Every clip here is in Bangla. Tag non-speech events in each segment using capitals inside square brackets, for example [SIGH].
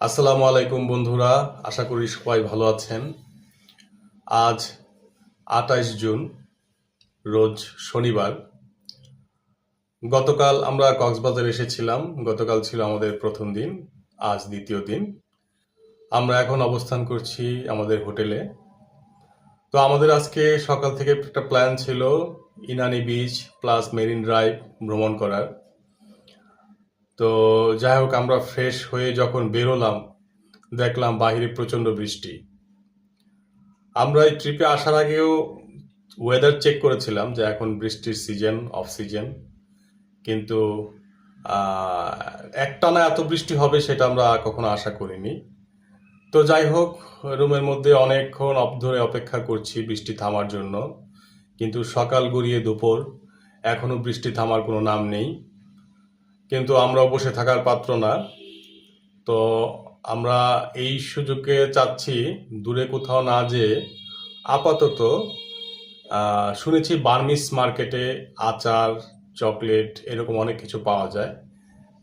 আসসালামু আলাইকুম বন্ধুরা, আশা করি সবাই ভালো আছেন। আজ আঠাইশ জুন, রোজ শনিবার। গতকাল আমরা কক্সবাজার এসেছিলাম, গতকাল ছিল আমাদের প্রথম দিন, আজ দ্বিতীয় দিন। আমরা এখন অবস্থান করছি আমাদের হোটেলে। তো আমাদের আজকে সকাল থেকে একটা প্ল্যান ছিল, Inani beach plus marine drive ভ্রমণ করার। তো যাই হোক, আমরা ফ্রেশ হয়ে যখন বেরোলাম, দেখলাম বাহিরে প্রচণ্ড বৃষ্টি। আমরা এই ট্রিপে আসার আগেও ওয়েদার চেক করেছিলাম যে এখন বৃষ্টির সিজন অফ সিজন কিন্তু একটানা এত বৃষ্টি হবে সেটা আমরা কখনো আশা করিনি। তো যাই হোক, রুমের মধ্যে অনেকক্ষণ ধরে অপেক্ষা করছি বৃষ্টি থামার জন্য। কিন্তু সকাল গড়িয়ে দুপুর এখনও বৃষ্টি থামার কোনো নাম নেই। কিন্তু আমরা বসে থাকার পাত্র না। তো আমরা এই সুযোগে চাচ্ছি দূরে কোথাও না যে আপাতত শুনেছি বার্মিস মার্কেটে আচার, চকলেট এরকম অনেক কিছু পাওয়া যায়।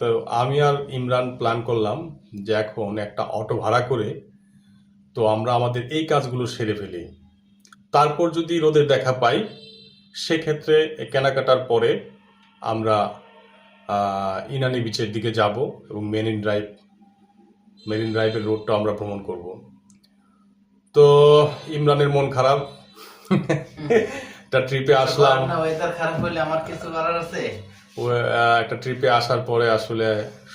তো আমি আর ইমরান প্ল্যান করলাম যে এখন একটা অটো ভাড়া করে তো আমরা আমাদের এই কাজগুলো সেরে ফেলি। তারপর যদি রোদের দেখা পাই, সেক্ষেত্রে কেনাকাটার পরে আমরা ইনানি বিচের দিকে যাব এবং মেরিন ড্রাইভ মেরিন ড্রাইভের রোডটা আমরা ভ্রমণ করব। তো ইমরানের মন খারাপ। [LAUGHS] একটা ট্রিপে আসলাম। ওয়েদার খারাপ হলে আমার কিছু করার আছে? একটা ট্রিপে আসার পরে আসলে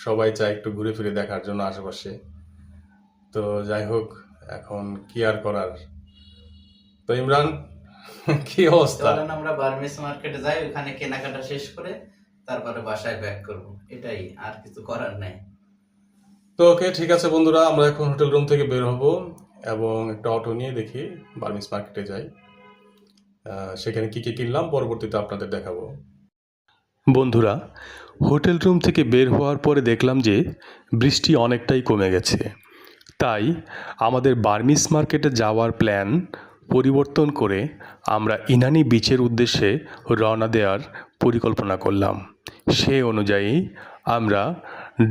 সবাই চায় একটু ঘুরে ফিরে দেখার জন্য আশেপাশে। তো যাই হোক এখন কি আর করার? তো ইমরান [LAUGHS] কি অবস্থা? আমরা বার্মিস মার্কেটে যাই ওখানে কেনাকাটা শেষ করে তারপরে বাসায় ব্যাক করব। এটাই আর কিছু করার নাই। তো ওকে ঠিক আছে বন্ধুরা আমরা এখন হোটেল রুম থেকে বের হব এবং একটা অটো নিয়ে দেখি বার্মিস মার্কেটে যাই। সেখানে কি কি কিনলাম পরবর্তীতে আপনাদের দেখাবো। বন্ধুরা হোটেল রুম থেকে বের হওয়ার পরে দেখলাম যে বৃষ্টি অনেকটাই কমে গেছে। তাই আমাদের বার্মিস মার্কেটে যাওয়ার প্ল্যান পরিবর্তন করে আমরা ইনানি বিচের উদ্দেশ্যে রওনা দেওয়ার পরিকল্পনা করলাম। সে অনুযায়ী আমরা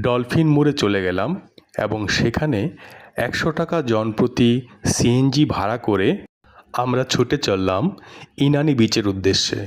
ডলফিন মোড়ে চলে গেলাম এবং সেখানে একশো টাকা জনপ্রতি সিএনজি ভাড়া করে আমরা ছুটে চললাম ইনানি বিচের উদ্দেশ্যে।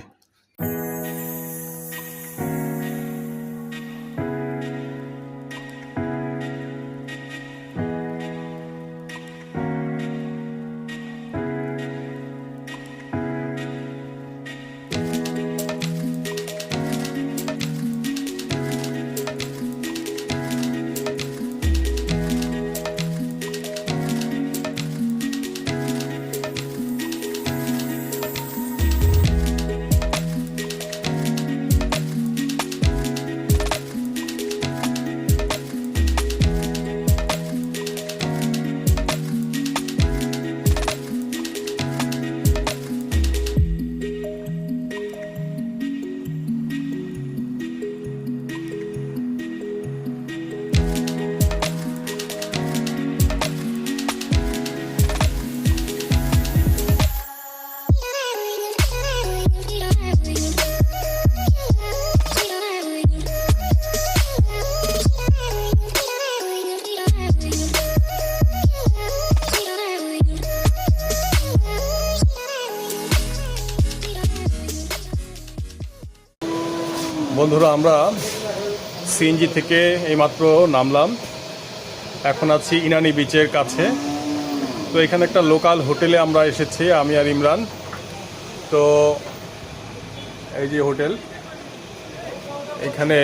বন্ধুরা, আমরা সিএনজি থেকে এইমাত্র নামলাম। এখন আছি ইনানি বিচের কাছে। তো এখানে একটা লোকাল হোটেলে আমরা এসেছি, আমি আর ইমরান। তো এই যে হোটেল, এখানে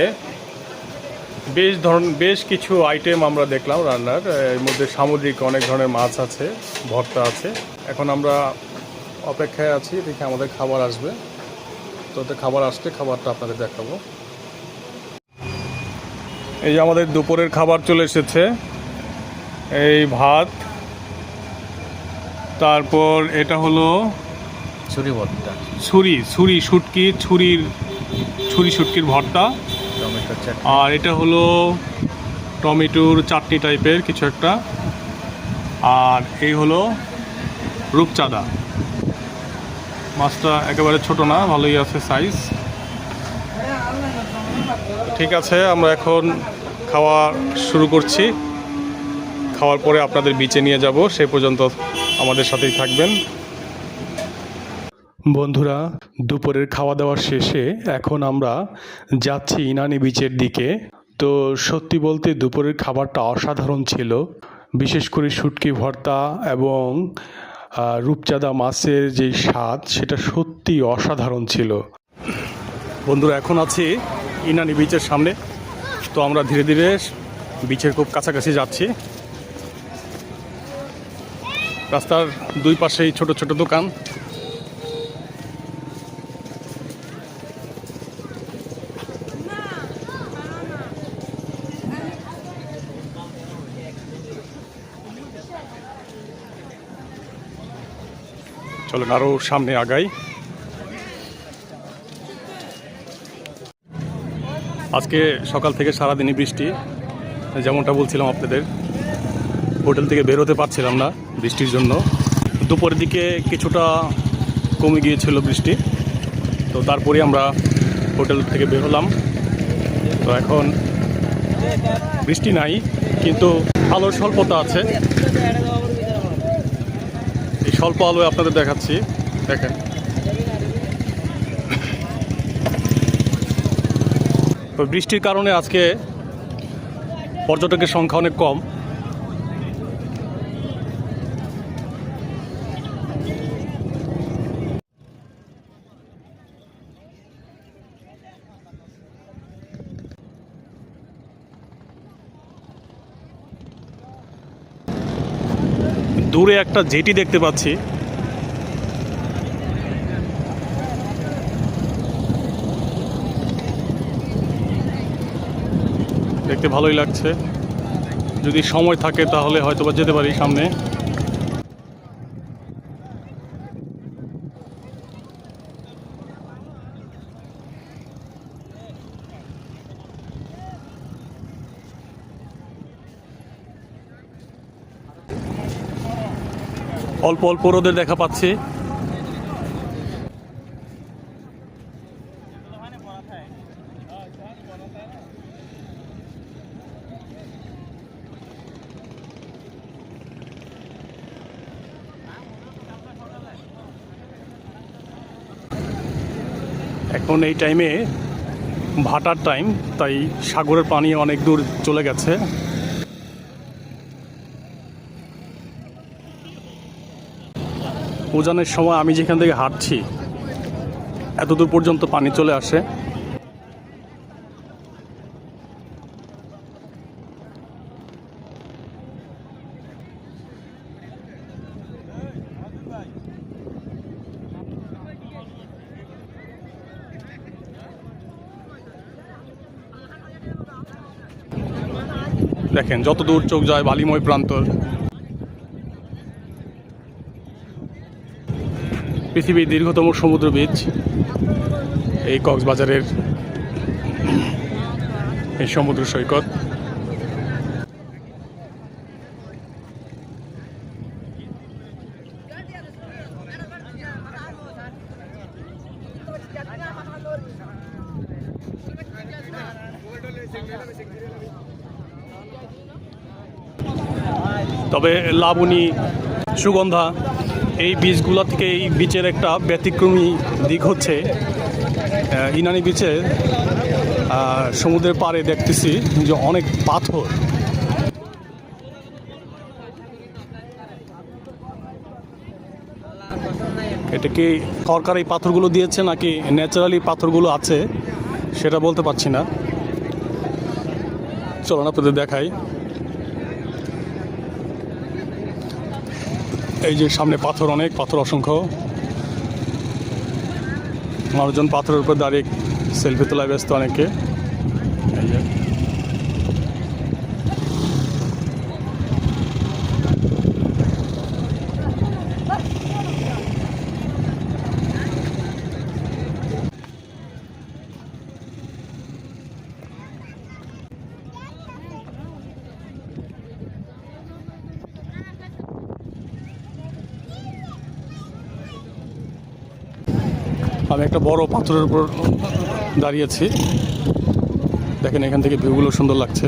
বেশ ধরন, বেশ কিছু আইটেম আমরা দেখলাম রান্নার। এর মধ্যে সামুদ্রিক অনেক ধরনের মাছ আছে, ভর্তা আছে। এখন আমরা অপেক্ষায় আছি, দেখি আমাদের খাবার আসবে। তো খাবার আসলে খাবারটা আপনাদের দেখাবো। এই যে আমাদের দুপুরের খাবার চলে এসেছে। এই ভাত তারপর এটা হলো ছুরি ভর্তা। ছুরি ছুরি শুটকি ছুরির ছুরি শুটকির ভর্তা। আর এটা হলো টমেটোর চাটনি টাইপের কিছু একটা। আর এই হলো রূপচাঁদা। মাছটা একেবারে ছোট না ভালোই আছে সাইজ ঠিক আছে, আমরা এখন খাওয়া শুরু করছি। খাওয়ার পরে আপনাদের বিচে নিয়ে যাব, সে পর্যন্ত আমাদের সাথেই থাকবেন। বন্ধুরা, দুপুরের খাওয়া দাওয়ার শেষে এখন আমরা যাচ্ছি ইনানি বিচের দিকে। তো সত্যি বলতে দুপুরের খাবারটা অসাধারণ ছিল। বিশেষ করে শুটকি ভর্তা এবং রূপচাঁদা মাছের যে স্বাদ, সেটা সত্যি অসাধারণ ছিল। বন্ধুরা, এখন আছি ইনানি বিচের সামনে। তো আমরা ধীরে ধীরে বিচের খুব কাছাকাছি যাচ্ছি। রাস্তার দুই পাশেই ছোট ছোট দোকান। চলুন আরও সামনে আগাই। আজকে সকাল থেকে সারাদিনই বৃষ্টি। যেমনটা বলছিলাম আপনাদের, হোটেল থেকে বের হতে পারছিলাম না বৃষ্টির জন্য। দুপুরের দিকে কিছুটা কমে গিয়েছিল বৃষ্টি, তো তারপরে আমরা হোটেল থেকে বের হলাম। তো এখন বৃষ্টি নাই, কিন্তু আলোর স্বল্পতা আছে। এই স্বল্প আলোয় আপনাদের দেখাচ্ছি, দেখেন। তো বৃষ্টির কারণে আজকে পর্যটকের সংখ্যা অনেক কম। দূরে একটা জেটি দেখতে পাচ্ছি। দেখতে ভালোই লাগছে। যদি সময় থাকে তাহলে হয়তো বা যেতে পারি সামনে। অল্প অল্প রোদের দেখা পাচ্ছি। এখন এই টাইমে ভাটার টাইম তাই সাগরের পানি অনেক দূর চলে গেছে। উজানের সময় আমি যেখান থেকে হাঁটছি, এতদূর পর্যন্ত পানি চলে আসে। দেখেন, যত দূর চোখ যায় বালিময় প্রান্তর। পৃথিবীর দীর্ঘতম সমুদ্র বীচ এই কক্সবাজারের এই সমুদ্র সৈকত। তবে লাবণী সুগন্ধা, এই বীজগুলো থেকে এই বীচের একটা ব্যতিক্রমী দিক হচ্ছে। ইনানি বিচে সমুদ্রের পাড়ে দেখতেছি যে অনেক পাথর। এটা কি সরকার এই পাথরগুলো দিয়েছে নাকি ন্যাচারালি পাথরগুলো আছে, সেটা বলতে পারছি না। চলুন আপনাদের দেখাই। এই যে সামনে পাথর অনেক, পাথর অসংখ্য। মানুষজন পাথরের উপর দাঁড়িয়ে সেলফি তোলায় ব্যস্ত অনেকে। বড় পাথরের উপর দাঁড়িয়েছি। দেখেন এখান থেকে ভিউগুলো সুন্দর লাগছে।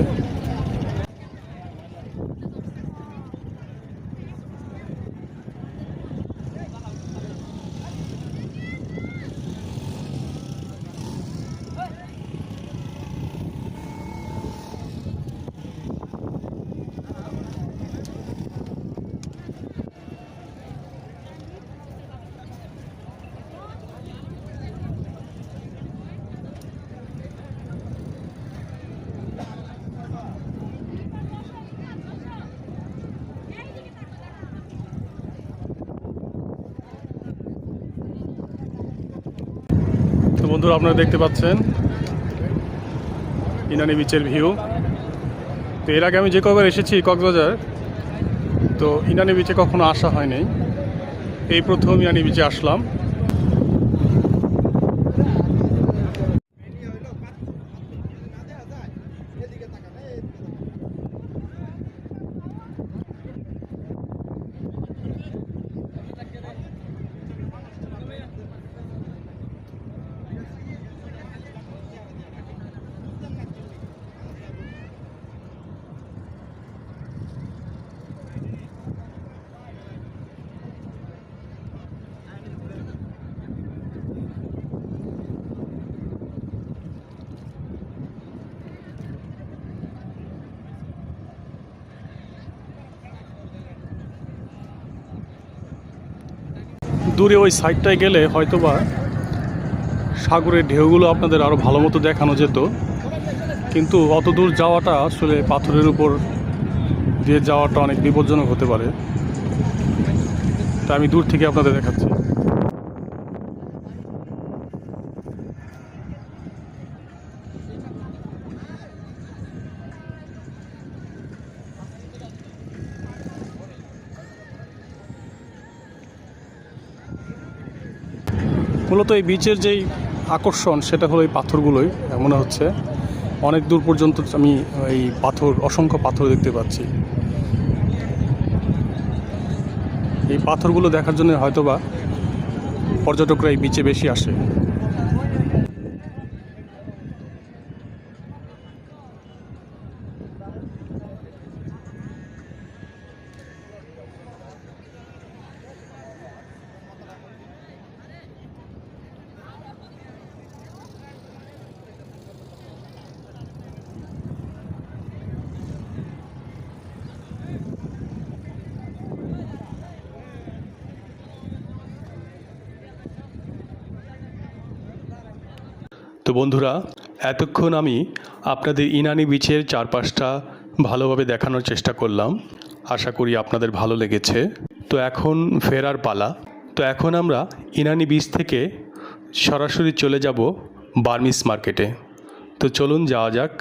বন্ধুরা, আপনারা দেখতে পাচ্ছেন ইনানি বিচের ভিউ। তো এর আগে আমি যে কবার এসেছি কক্সবাজার, তো ইনানি বিচে কখনো আসা হয়নি। এই প্রথম ইনানি বিচে আসলাম। দূরে ওই সাইডটায় গেলে হয়তোবা সাগরের ঢেউগুলো আপনাদের আরও ভালো মতো দেখানো যেত। কিন্তু অত দূর যাওয়াটা আসলে পাথরের উপর দিয়ে যাওয়াটা অনেক বিপজ্জনক হতে পারে। তা আমি দূর থেকে আপনাদের দেখাচ্ছি। মূলত এই বিচের যেই আকর্ষণ, সেটা হলো এই পাথরগুলোই মনে হচ্ছে। অনেক দূর পর্যন্ত আমি এই পাথর, অসংখ্য পাথর দেখতে পাচ্ছি। এই পাথরগুলো দেখার জন্য হয়তোবা পর্যটকরা এই বিচে বেশি আসে। বন্ধুরা, এতক্ষণ আমি আপনাদের ইনানি বিচের চারপাশটা ভালোভাবে দেখানোর চেষ্টা করলাম। আশা করি আপনাদের ভালো লেগেছে। তো এখন ফেরার পালা। তো এখন আমরা ইনানি বিচ থেকে সরাসরি চলে যাব বার্মিস মার্কেটে। তো চলুন যাওয়া যাক।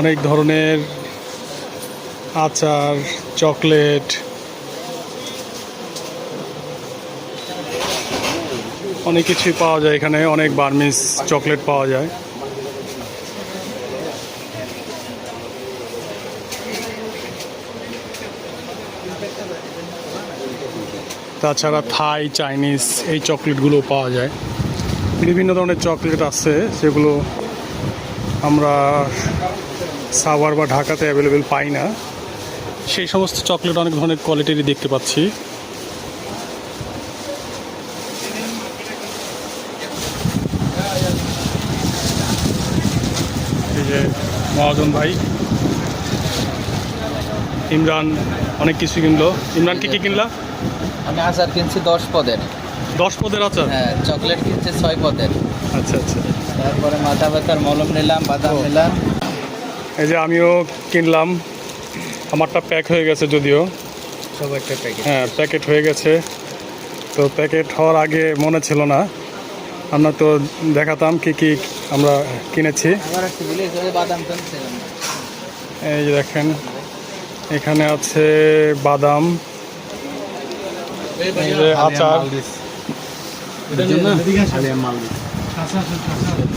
অনেক ধরনের আচার, চকলেট, অনেক কিছুই পাওয়া যায় এখানে, অনেক বার্মিস চকলেট পাওয়া যায়। তাছাড়া থাই, চাইনিজ এই চকলেটগুলো পাওয়া যায়। বিভিন্ন ধরনের চকলেট আছে, সেগুলো আমরা সাভার বা ঢাকাতে অ্যাভেলেবেল পাই না। সেই সমস্ত চকলেট অনেক ধরনের কোয়ালিটিরই দেখতে পাচ্ছি। এই যে মহাজন ভাই। ইমরান অনেক কিছু কিনলো। ইমরান কি কি কিনলা? আমি আচার কিনছি দশ পদের। দশ পদের আচার? হ্যাঁ চকলেট কিনছি ছয় পদের। আচ্ছা আচ্ছা। তারপরে মাথা ব্যথার মলম নিলাম বাদাম নিলাম। এই যে আমিও কিনলাম। আমারটা প্যাক হয়ে গেছে যদিও। সব একটা প্যাকেট হ্যাঁ প্যাকেট হয়ে গেছে। তো প্যাকেট হওয়ার আগে মনে ছিল না। আমরা তো দেখাতাম কি কি আমরা কিনেছি। এই যে দেখেন এখানে আছে বাদাম আচার।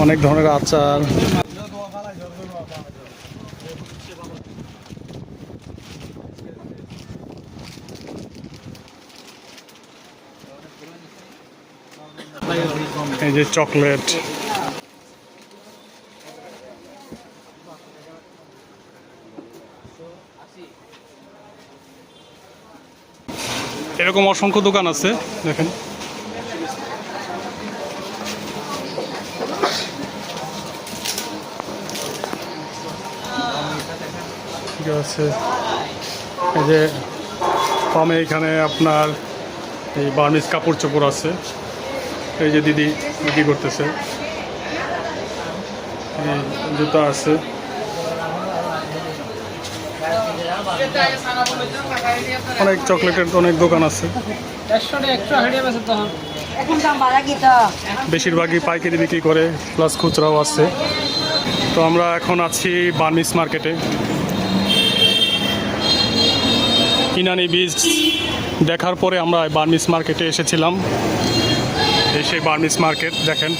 অনেক ধরনের আচার। এই যে চকলেট। এরকম অসংখ্য দোকান আছে, দেখেন। ঠিক আছে? এই যে আমি এখানে আপনার এই বার্মিজ কাপড় চোপড় আছে। এই যে দিদি বিক্রি করতেছে? জুতা আছে। অনেক চকলেটের অনেক দোকান আছে। বেশিরভাগই পাইকারি বিক্রি করে, প্লাস খুচরাও আছে। তো আমরা এখন আছি বার্মিস মার্কেটে। ইনানি বীজ দেখার পরে আমরা বার্মিস মার্কেটে এসেছিলাম। এই সেই বার্মিস মার্কেট দেখেন।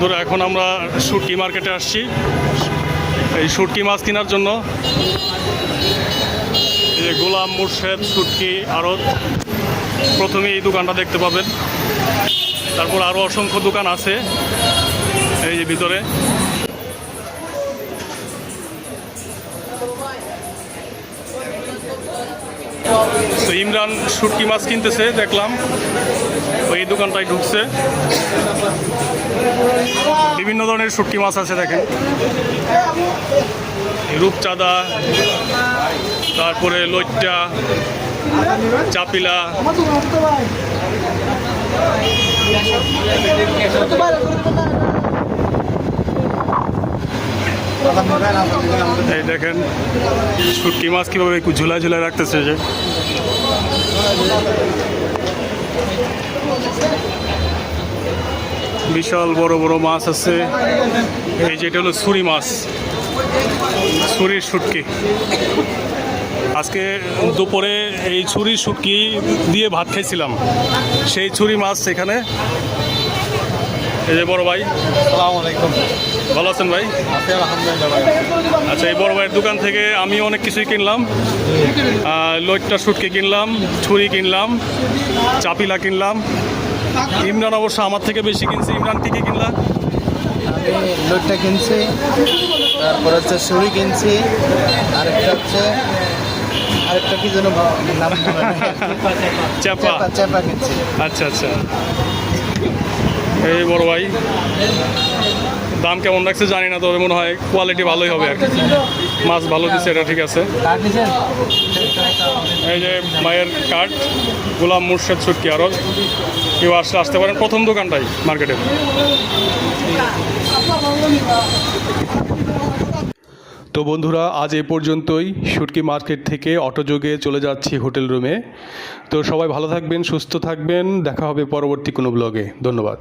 বন্ধুরা, এখন আমরা সুটকি মার্কেটে আসছি। এই সুটকি মাছ কেনার জন্য। এই গোলাম মুর্শেদ সুটকি, আড়ত। প্রথমে এই দোকানটা দেখতে পাবেন। তারপর আরও অসংখ্য দোকান আছে এই যে ভিতরে। তো ইমরান শুটকি মাছ কিনতেছে, দেখলাম। ওই দোকানটায় ঢুকছে। বিভিন্ন ধরনের শুটকি মাছ আছে, দেখেন। রূপচাঁদা, তারপরে লইট্টা, চাপিলা। এই দেখেন, শুটকি মাছ কীভাবে একটু ঝুলা ঝুলা রাখতেছে যে। বিশাল বড় বড় মাছ আছে। এই যেটা হলো ছুরি মাছ। ছুরির শুটকি। আজকে দুপুরে এই ছুরি শুটকি দিয়ে ভাত খাইছিলাম সেই ছুরি মাছ সেখানে এই যে বড় ভাই। ভালো আছেন ভাই? আচ্ছা এই বড় ভাইয়ের দোকান থেকে আমি অনেক কিছুই কিনলাম। আহ, লইট্টা শুটকি কিনলাম ছুরি কিনলাম চাপিলা কিনলাম। ইমরান অবশ্য আমার থেকে বেশি কিনছে। ইমরান কি কি কিনলা? আমি লোডটা কিনছি তারপর হচ্ছে ছুরি কিনছি আরেকটা হচ্ছে আরেকটা কি যেন নাম মনে চেপা চেপা কিনছি। আচ্ছা আচ্ছা। এই বড় ভাই। দাম কেমন রাখছে জানি না তবে মনে হয় কোয়ালিটি ভালোই হবে আর কি। মাছ ভালো দিচ্ছে এটা ঠিক আছে। এই যে মায়ের কার্ড গোলাম মুর্শেদ ছুটকি আরও কেউ আসলে আসতে পারেন প্রথম দোকানটাই মার্কেটে। তো বন্ধুরা আজ এ পর্যন্তই। শুটকি মার্কেট থেকে অটোযোগে চলে যাচ্ছি হোটেল রুমে। তো সবাই ভালো থাকবেন সুস্থ থাকবেন। দেখা হবে পরবর্তী কোনো ব্লগে। ধন্যবাদ।